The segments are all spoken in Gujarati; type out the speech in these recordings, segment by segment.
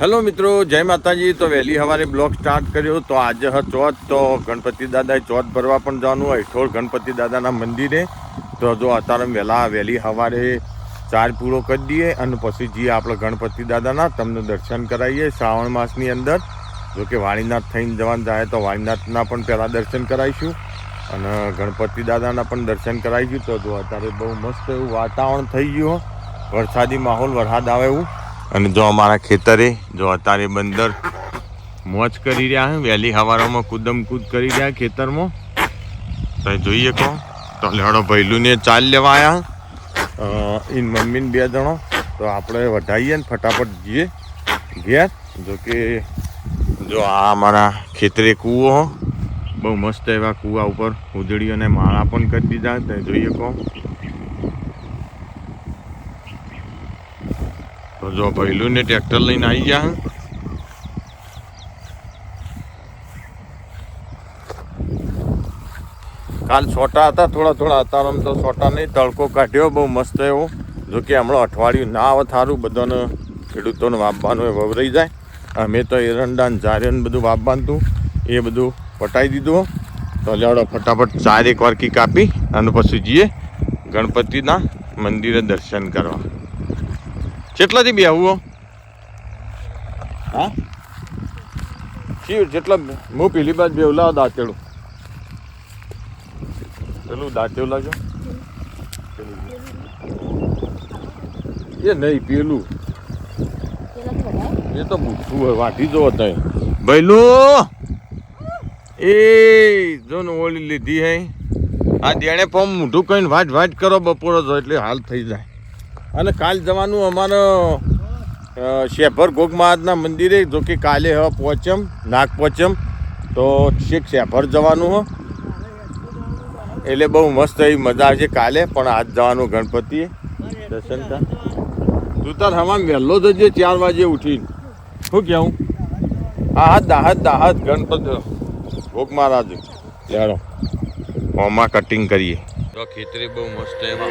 હેલો મિત્રો, જય માતાજી. તો વહેલી સવારે બ્લોગ સ્ટાર્ટ કર્યો. તો આજે હ ચોથ, તો ગણપતિ દાદાએ ચોથ ભરવા પણ જવાનું હોય. ઠોળ ગણપતિ દાદાના મંદિરે. તો જો અત્યારે વહેલા, વહેલી સવારે ચાર પૂરો કરી દઈએ અને પછી જઈએ આપણે ગણપતિ દાદાના. તમને દર્શન કરાવીએ શ્રાવણ માસની અંદર. જો કે વાણીનાથ થઈને જવાનું જાય તો વાણીનાથના પણ પહેલાં દર્શન કરાવીશું. અને ગણપતિ દાદાના પણ દર્શન કરાવીશું. તો જો અત્યારે બહુ મસ્ત એવું વાતાવરણ થઈ ગયું વરસાદી માહોલ, વરસાદ આવે એવું. અને જો અમારા ખેતરે, જો અત્યારે બંદર મોજ કરી રહ્યા છે, વહેલી હવારોમાં કુદમ કૂદ કરી રહ્યા ખેતરમાં. તો જોઈએ કહો તો લેડો ભૈલુને ચાલ લેવા આવ્યા ઇન મમ્મીને બે જણો. તો આપણે વધાવીએ ને ફટાફટ જઈએ ઘેર. જો કે, જો આ અમારા ખેતરે કૂવો બહુ મસ્ત એવા કૂવા ઉપર ઉજળી અને માળા પણ કરી દીધા. તો જોઈએ કહો તો જો પહેલું ને ટ્રેક્ટર લઈને આવી ગયા કાલ છોટા હતા, થોડા થોડા અત્યારે તો છોટા નહીં, તડકો કાઢ્યો, બહુ મસ્ત એવો. જો કે હમણાં અઠવાડિયું ના આવે થારું, બધાને ખેડૂતોને વાપવાનું એ વવરાઈ જાય. અમે તો એરંડા ને જારે બધું વાપવાનું હતું, એ બધું પટાઈ દીધું. તો લેવડો ફટાફટ ચાર એક વારકી કાપી અને પછી જઈએ ગણપતિના મંદિરે દર્શન કરવા. કેટલાથી બે આવું હા. શિવ જેટલા હું પેલી બાજુ બેવલા દાંતેડું. પેલું દાંતેવું લાગ્યો એ નહીં પેલું. એ તો પૂછવું હોય વાંચી જો હતા ભૈલું! એ જો ને ઓળી લીધી હે. આ દેણે પમ મોઢું કહીને વાટ વાટ કરો બપોરો જો એટલે હાલ થઈ જાય. અને કાલ જવાનું અમારો શેફર ગોગ મહારાજના મંદિરે, જો કે કાલે હ પહોંચમ, નાગ પોચમ તો છેક શેફર જવાનું હો. એટલે બહુ મસ્ત એવી મજા આવશે કાલે, પણ આજ જવાનું ગણપતિએ. દર્શન તું તાર હવામાં વહેલો જજે ચાર વાગે ઉઠીને. શું કહેવું? હા હા દાહત દાહત ગણપતિ ભોગ મહારાજ ચાલો ઓમાં કટિંગ કરીએ. તો ખેતરે બહુ મસ્ત એવા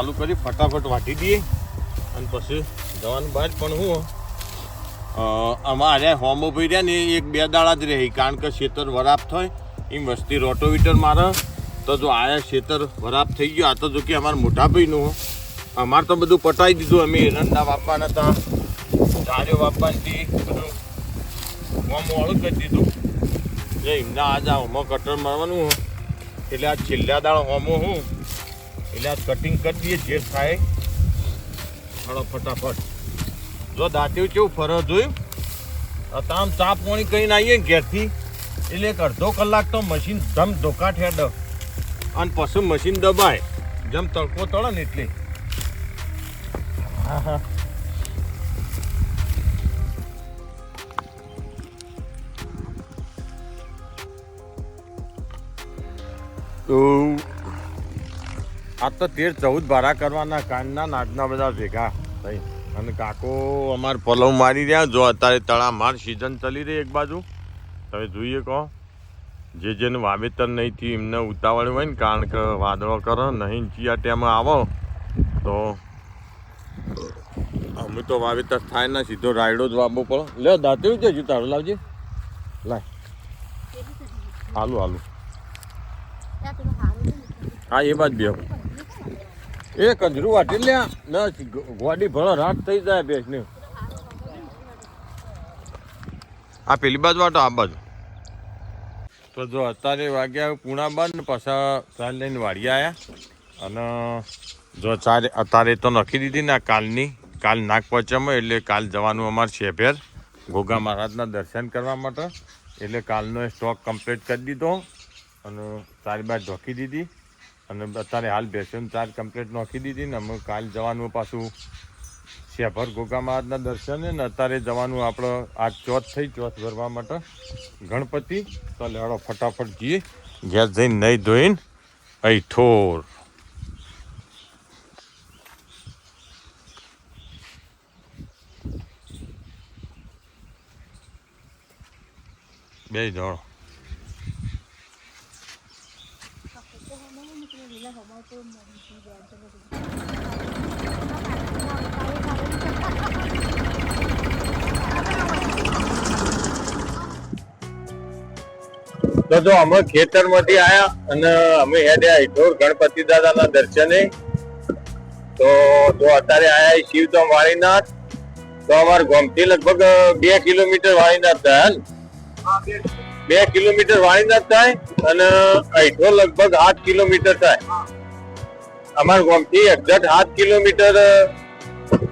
ચાલુ કરી, ફટાફટ વાટી દઈએ. અને પછી જવાનું બહાર પણ હું. અમારે હોમો ભાઈ રહ્યા ને, એક બે દાડા જ રહી. કારણ કે ખેતર વરાપ થાય એમ વસ્તી રોટોવીટર મારે. તો જો આયા ખેતર વરાપ થઈ ગયો. આ તો જો કે અમારા મોટા ભાઈનું અમારે તો બધું પટાવી દીધું. અમે એરંડા વાપવાના હતા ચાર્યો વાપવાની બધું હોમ વાળું કરી દીધું. જે એમના આજ આ હોમો કટર મારવાનું એટલે આ છેલ્લા દાડા હોમો હું. એટલે આ કટિંગ કરી દઈએ, જે થાય હળો ફટાફટ. જો દાંતીઓ કેવું ફરો જોયું? અત્યારે ચા પાણી ના આવીએ ઘેરથી, એટલે એક અડધો કલાક તો મશીન ધમ ધોકા ઠેડ અને પછી મશીન દબાય. જેમ તડકો તળે ને એટલે. હા હા આ તો તેર, ચૌદ ભારા કરવાના કાનના નાચના બધા ભેગા થઈ. અને કાકો અમાર પલવ મારી રહ્યા, જો અત્યારે તળા માર સિઝન ચાલી રહી એક બાજુ. તમે જોઈએ કહો, જે જેને વાવેતર નહીં થયું, એમને ઉતાવળ હોય ને, કારણ કે વાદળો કરો, નહીં ચિયા ટેમ આવો, તો અમે તો વાવેતર થાય ને, સીધો રાયડો જ વાવવો પડે. લે દાંતેવું છે તારું લાવજે. લાય. હાલું આલુ હા એ બાજ બે. એ કંજરું વાટી લે ના ગોડી ભળો રાત થઈ જાય બેસ ને. આ પેલી બાજુ વાટો આ બાજુ. તો જો અત્યારે વાગ્યા પૂણા બંધ ને પાછા ચાર લઈને વાડી આવ્યા અને જો ચાર અત્યારે તો નખી દીધી ને કાલની. કાલ નાગ પંચમ એટલે કાલ જવાનું અમારે છે ફેર ગોગા મહારાજના દર્શન કરવા માટે. એટલે કાલનો સ્ટોક કમ્પ્લીટ કરી દીધો. અને ચાર બાદ ઢોકી દીધી. અને અત્યારે હાલ બેસીને ચાર કમ્પ્લેટ નોખી દીધી ને અમે કાલ જવાનું પાછું શેભર ગોગા મહારાજના દર્શને ને અત્યારે જવાનું આપણે આ ચોથ થઈ, ચોથ ભરવા માટે. ગણપતિ, તો લેડો ફટાફટ જઈએ. ગેસ જઈને નહીં ધોઈને અહીં ઠોર. બે જણો. તો જો અમે ખેતરમાંથી આવ્યા અને અમે હેડ્યા ઈઠોર ગણપતિ દાદાના દર્શને. તો જો અત્યારે આયા શિવધામ વાળીનાથ. તો અમારે ગોમતી લગભગ બે કિલોમીટર વાળીનાથ થાય બે કિલોમીટર વાળીનાથ થાય અને ઈઠોર લગભગ આઠ કિલોમીટર થાય. અમારા ગામથી એક્ઝેક્ટ સાત કિલોમીટર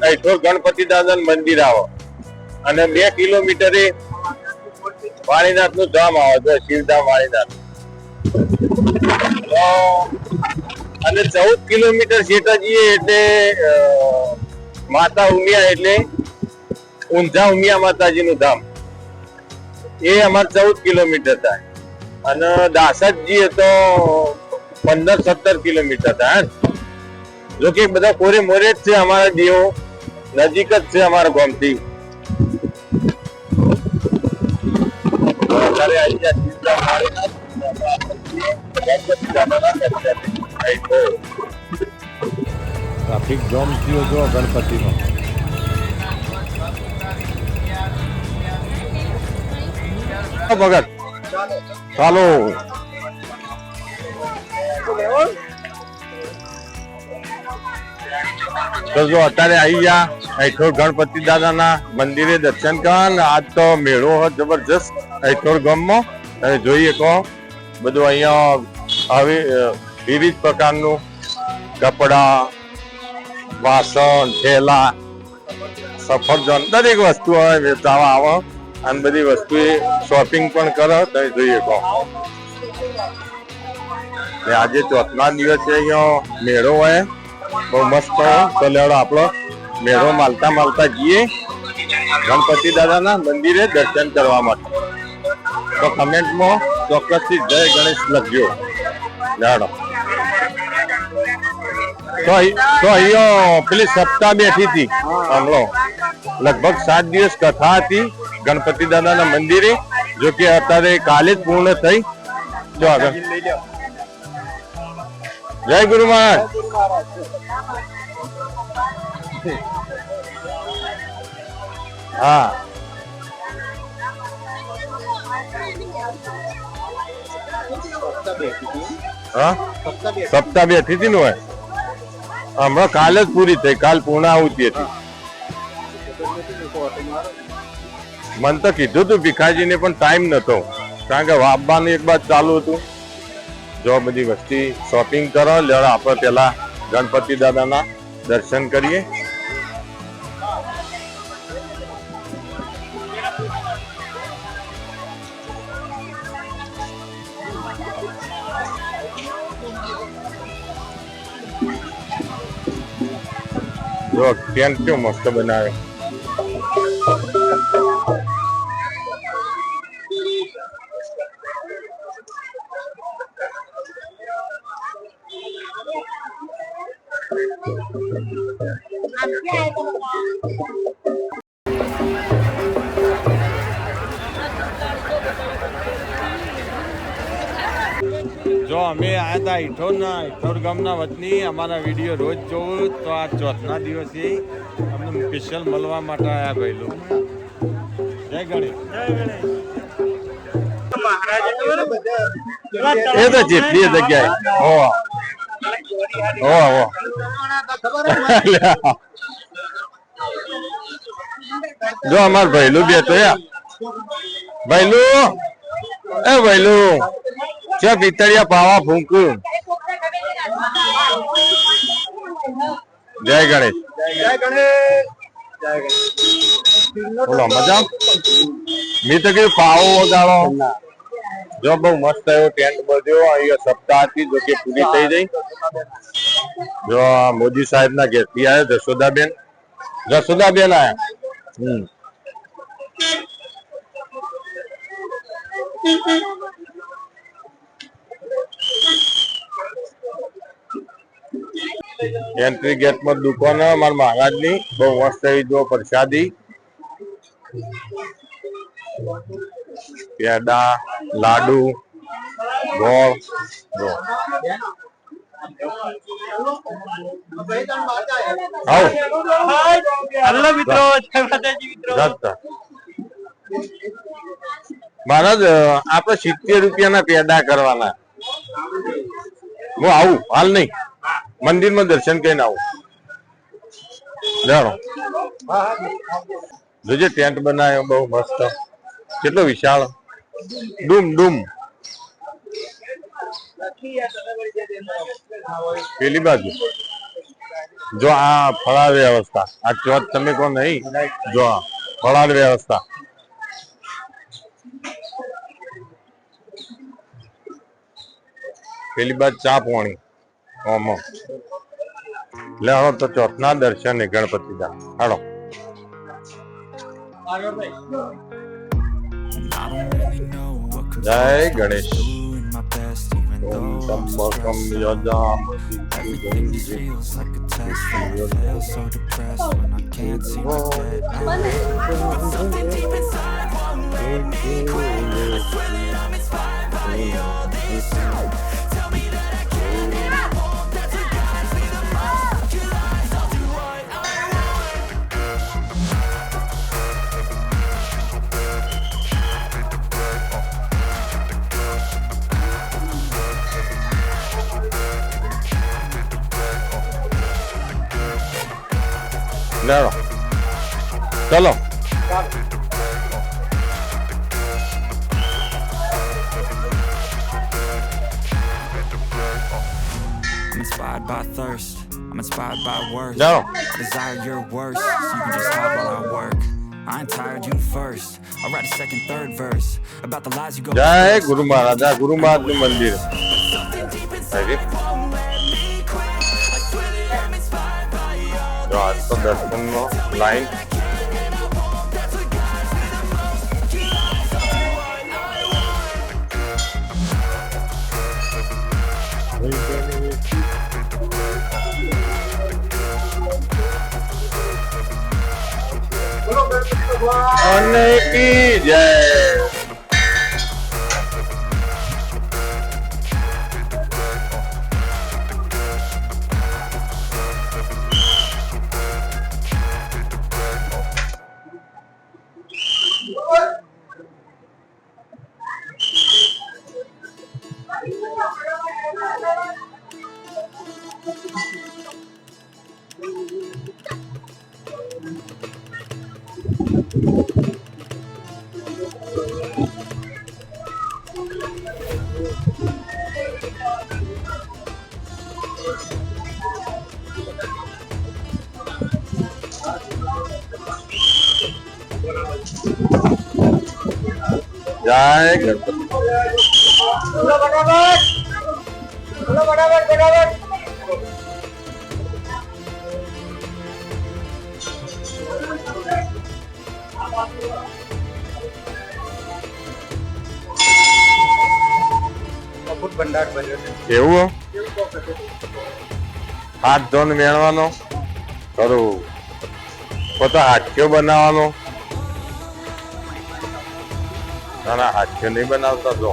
કૈઠોર ગણપતિ દાદાનું મંદિર આવો. અને બે કિલોમીટરે વાણીનાથનું ધામ આવે છે, શિવધામ વાણીનાથ. અને ચૌદ કિલોમીટર સેટા એટલે માતા ઉમિયા એટલે ઊંઝા ઉમિયા માતાજી નું ધામ. એ અમારે ચૌદ કિલોમીટર થાય. અને દાસદ જઈએ તો પંદર સત્તર કિલોમીટર થાય. જો કે બધા કોરે મોરે જ છે અમારા દેવો નજીક જ છે અમારા ગામથી અત્યારે આવી ગયા સીધા માળીનાથ. ગણપતિ દાદાના દર્શને. ટ્રાફિક જામ થયો જો ગણપતિનો ભગત ચાલો તો જો અત્યારે આવી ગયા ઐઠોર ગણપતિ દાદાના મંદિરે દર્શન કરવા ને આજ તો મેળો જબરજસ્ત ઐઠોર ગામમાં. તમે જોઈએ કહો, બધું અહીંયા હવે વિવિધ પ્રકારનું કપડા, વાસણ, થેલા, સફરજન, દરેક વસ્તુ હવે વેચાવા આવો. અને બધી વસ્તુ શોપિંગ પણ કરો તમે જોઈએ કહો. આજે ચોથના દિવસે અહીંયા મેળો હોય. બહુ મસ્ત તો આપણો મેળો માલતા માલતા જઈએ. ગણપતિ દાદાના મંદિરે દર્શન કરવા માટે. તો કમેન્ટમાં ચોક્કસથી જય ગણેશ લખજો. લેવડો. તો તો પેલી સપ્તાહ બેઠી હતી. હમણો. લગભગ સાત દિવસ કથા હતી ગણપતિ દાદાના મંદિરે, જો કે અત્યારે કાલે જ પૂર્ણ થઈ. જો આગળ. જય ગુરુ મહારાજ. સપ્તાહ બે હતી ને હોય? હમણાં કાલે જ પૂરી થઈ. કાલ પૂર્ણ આવતી હતી. મને તો કીધું તું ભીખાજીને પણ ટાઈમ નતો. કારણ કે વાપવાનું એક બાદ ચાલુ હતું. જો બધી વસ્તી શોપિંગ કરો, લેવા આપણે પેલા ગણપતિ દાદાના દર્શન કરીએ જો ટેન્ટ કેવો મસ્ત બનાવે જો અમે આવ્યા હતા ઈઠોર ગામના વતની, અમારા વીડિયો રોજ જોવું, તો આ ચોથના દિવસે અમને સ્પેશિયલ મળવા માટે આવ્યા ભાઈલું. જય ગણેશ. એ તો જેટલી જગ્યાએ. હો હો હો જો અમાર ભૈલું બેઠો યા ભૈલું એ ભૈલું છે પિતળિયા પાવા ફૂંકું. જય ગણેશ. બોલો મજા મેં તો કઈ પાવો વગાડો. જો બહુ મસ્ત એવો ટેન્ટ બધ્યો અહીંયા સપ્તાહ હતી જો કે પૂરી થઈ ગઈ. જો આ મોદી સાહેબ ના ઘેરથી આવ્યો જશોદાબેન જશોદાબેન આયા. હમ. એન્ટ્રી ગેટમાં દુકાન મારા મહારાજની બહુ મસ્ત એવી જો પ્રસાદી. પેડા લાડુ ગોળ જો. આવો મિત્રો જય માતાજી મિત્રો. મહારાજ આપણે સિત્તેર રૂપિયાના પેડા કરવાના. હું આવું હાલ નહીં. મંદિરમાં દર્શન કરીને આવું. જાણો. જોજે ટેન્ટ બનાવ્યો બહુ મસ્ત. કેટલો વિશાળ. ડૂમ ડૂમ. પેલી બાજુ. જો આ ફળાર વ્યવસ્થા. આ ચોથ તમે કહો નહીં. જો આ ફળાર વ્યવસ્થા. પેલી બાજુ ચા પોણી. ઓમો. લે હળો તો ચોથના દર્શન એ ગણપતિ દા. હાલો. I don't Claro. I'm inspired by thirst. I'm inspired by words. No. Desire your worst. So you can just hide while I work. I tired, you first. I'll write a second, third verse about the lies you go. Jai Guru Maharaj, Guru Maharaj Mandir. Okay. મંદિર હાજી. જો આજ તો દર્શન નો લાઈન એવું હાથ ધોન વેણવાનો ખરું. પોતા હાથીઓ બનાવવાનો? ના ના નહીં બનાવતા જો.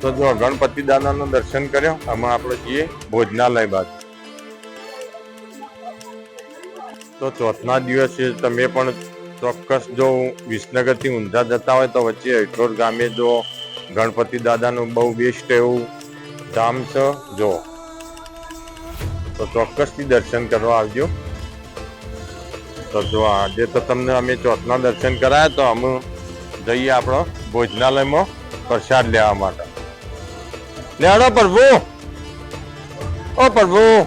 તો જો ગણપતિ દાદાનું દર્શન કર્યો, આમાં આપણે જઈએ ભોજનાલય બાદ. તો ચોથના દિવસે તમે પણ ચોક્કસ જો વિસનગરથી ઊંઝા જતા હોય તો વચ્ચે હૈઠોર ગામે જો ગણપતિ દાદાનું બહુ બેસ્ટ એવું ધામ છે, જો. તો ચોક્કસથી દર્શન કરવા આવજો. તો જો આજે તો તમને અમે ચોથના દર્શન કરાયા તો અમે જઈએ આપણો ભોજનાલયમાં પ્રસાદ લેવા માટે. લેડો પ્રભુ. ઓ પ્રભુ.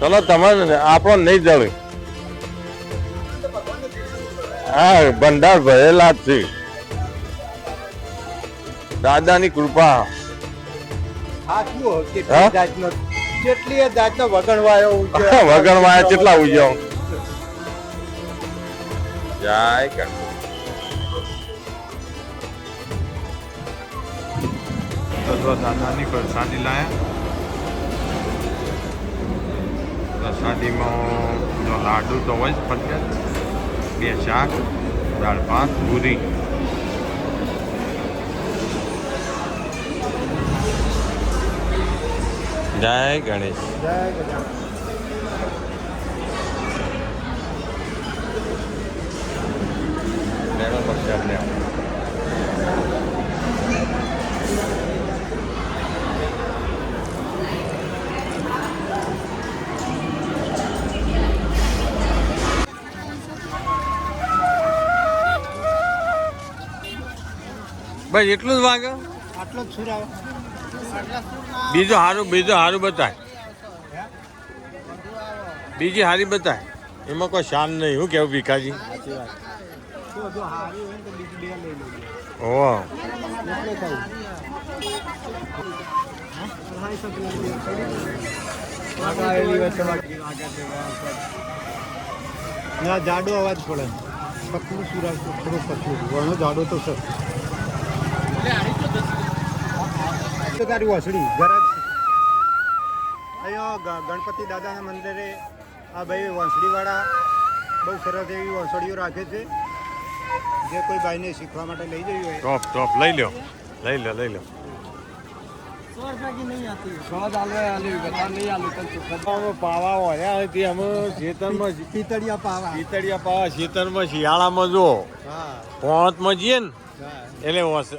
ચલો તમારે આપણો નહીં જવું હા ભંડાર ભરેલા જ છે. દાદાની કૃપા? કેટલી જાતનો વગણવાયો. વગણમાં કેટલા ઉજ્યો જય ગણપતિ દાદાની પ્રસાદી લાયા. સાડીમાં જો લાડુ તો હોય જ ફરજિયાત બે શાક દાળ ભાત પૂરી. જય ગણેશ. જય ગણેશ. પ્રસાદ લેવો ભાઈ એટલું જ વાગે? આટલો જ સુર આવે બીજું હારું બીજું હારું બતાય. બીજી હારી બતાય. એમાં કોઈ શાન નહીં. હું કેવું ભીખાજી? ઓ. ની જાડો અવાજ પડે. પકડું સુરાજ થોડું પતલું વણો જાડો તો સર તો તારી વસડી જરા અહીંયા ગણપતિ દાદાના મંદિરે આ ભાઈ વસડીવાળા બહુ સરસ એવી વસડીઓ રાખે છે. જે કોઈ ભાઈને શીખવા માટે લઈ જવી હોય. ટોપ ટોપ લઈ લો લઈ લો લઈ લો પાવા હોય હતી અમે ખેતરમાં પિતળિયા પાવા. શીતળિયા પાવા ખેતરમાં શિયાળામાં જો હા. પોંતમાં જઈએ ને એટલે વસ-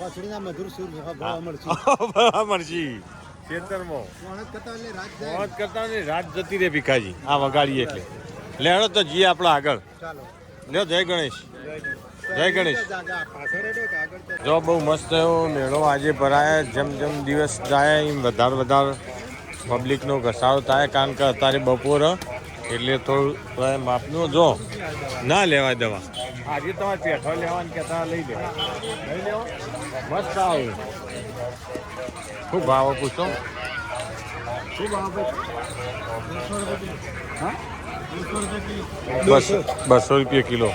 વસડીના મધુર સુર બરાબર ખેતરમાં. વણત કરતા રાત ને જતી રે ભીખાજી. આ વગાડીએ એટલે. લેણો તો જઈએ આપણે આગળ. ચાલો. લ્યો જય ગણેશ. જય ગણેશ. જાગા પાછળ હેડો કે આગળ તો. જો બહુ મસ્ત એવો મેળો આજે ભરાય. જેમ જેમ દિવસ જાય એમ વધારે વધારે પબ્લિકનો ઘસારો થાય. કારણ કે અત્યારે બપોર એટલે થોડું માપનું જો ના લેવા દવા. આજે તમારે પેઠો લેવાની કહેતા લઈ લેવા. લઈ લેવો. મસ્ત આવે. શું ભાવ પૂછો શું ભાવ બસો બસો રૂપિયા કિલો.